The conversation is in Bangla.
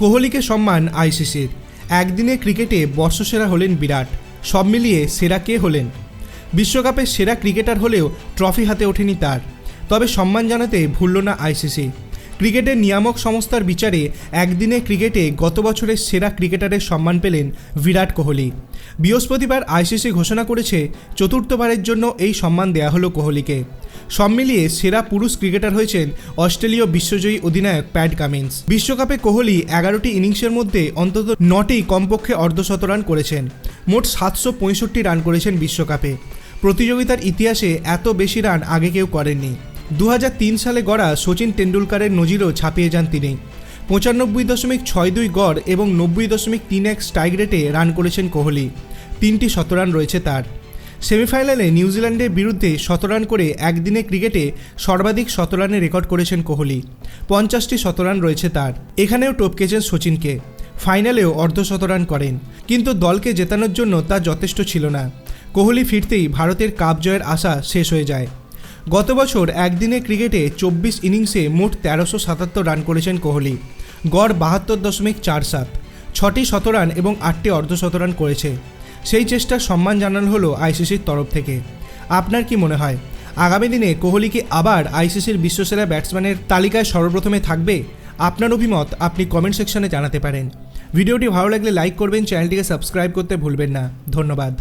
কোহলিকে সম্মান আইসিসির। একদিনে ক্রিকেটে বর্ষসেরা হলেন বিরাট, সব মিলিয়ে সেরা কে হলেন? বিশ্বকাপের সেরা ক্রিকেটার হলেও ট্রফি হাতে ওঠেনি তার। তবে সম্মান জানাতে ভুলল না আইসিসি। ক্রিকেটের নিয়ামক সংস্থার বিচারে একদিনে ক্রিকেটে গত বছরের সেরা ক্রিকেটারের সম্মান পেলেন বিরাট কোহলি। বৃহস্পতিবার আইসিসি ঘোষণা করেছে, চতুর্থবারের জন্য এই সম্মান দেয়া হলো কোহলিকে। সব মিলিয়ে সেরা পুরুষ ক্রিকেটার হয়েছেন অস্ট্রেলীয় বিশ্বজয়ী অধিনায়ক প্যাট কামিন্স। বিশ্বকাপে কোহলি এগারোটি ইনিংসের মধ্যে অন্তত নটি কমপক্ষে অর্ধশত রান করেছেন। মোট সাতশো পঁয়ষট্টি রান করেছেন বিশ্বকাপে। প্রতিযোগিতার ইতিহাসে এত বেশি রান আগে কেউ করেননি। দু হাজার তিন সালে গড়া সচিন টেন্ডুলকারের নজিরও ছাপিয়ে যান তিনি। পঁচানব্বই দশমিক ছয় দুই গড় এবং নব্বই দশমিক তিন এক স্ট্রাইক রেটে রান করেছেন কোহলি। তিনটি শতরান রয়েছে তার। সেমিফাইনালে নিউজিল্যান্ডের বিরুদ্ধে শতরান করে একদিনে ক্রিকেটে সর্বাধিক শতরানে রেকর্ড করেছেন কোহলি। পঞ্চাশটি শতরান রয়েছে তার। এখানেও টপকেছেন সচিনকে। ফাইনালেও অর্ধশতরান করেন। কিন্তু দলকে জেতানোর জন্য তা যথেষ্ট ছিল না। কোহলি ফিরতেই ভারতের কাপ জয়ের আশা শেষ হয়ে যায়। গত বছর একদিনে ক্রিকেটে চব্বিশ ইনিংসে মোট তেরোশো সাতাত্তর রান করেছেন কোহলি। গড় বাহাত্তর দশমিক চার সাত। ছটি শতরান এবং আটটি অর্ধশতরান করেছে। সেই চেষ্টার সম্মান জানানো হলো আইসিসির তরফ থেকে। আপনার কি মনে হয়, আগামী দিনে কোহলি কি আবার আইসিসির বিশ্বসেরা ব্যাটসম্যানের তালিকায় সর্বপ্রথমে থাকবে? আপনার অভিমত আপনি কমেন্ট সেকশনে জানাতে পারেন। ভিডিওটি ভালো লাগলে লাইক করবেন, চ্যানেলটিকে সাবস্ক্রাইব করতে ভুলবেন না। ধন্যবাদ।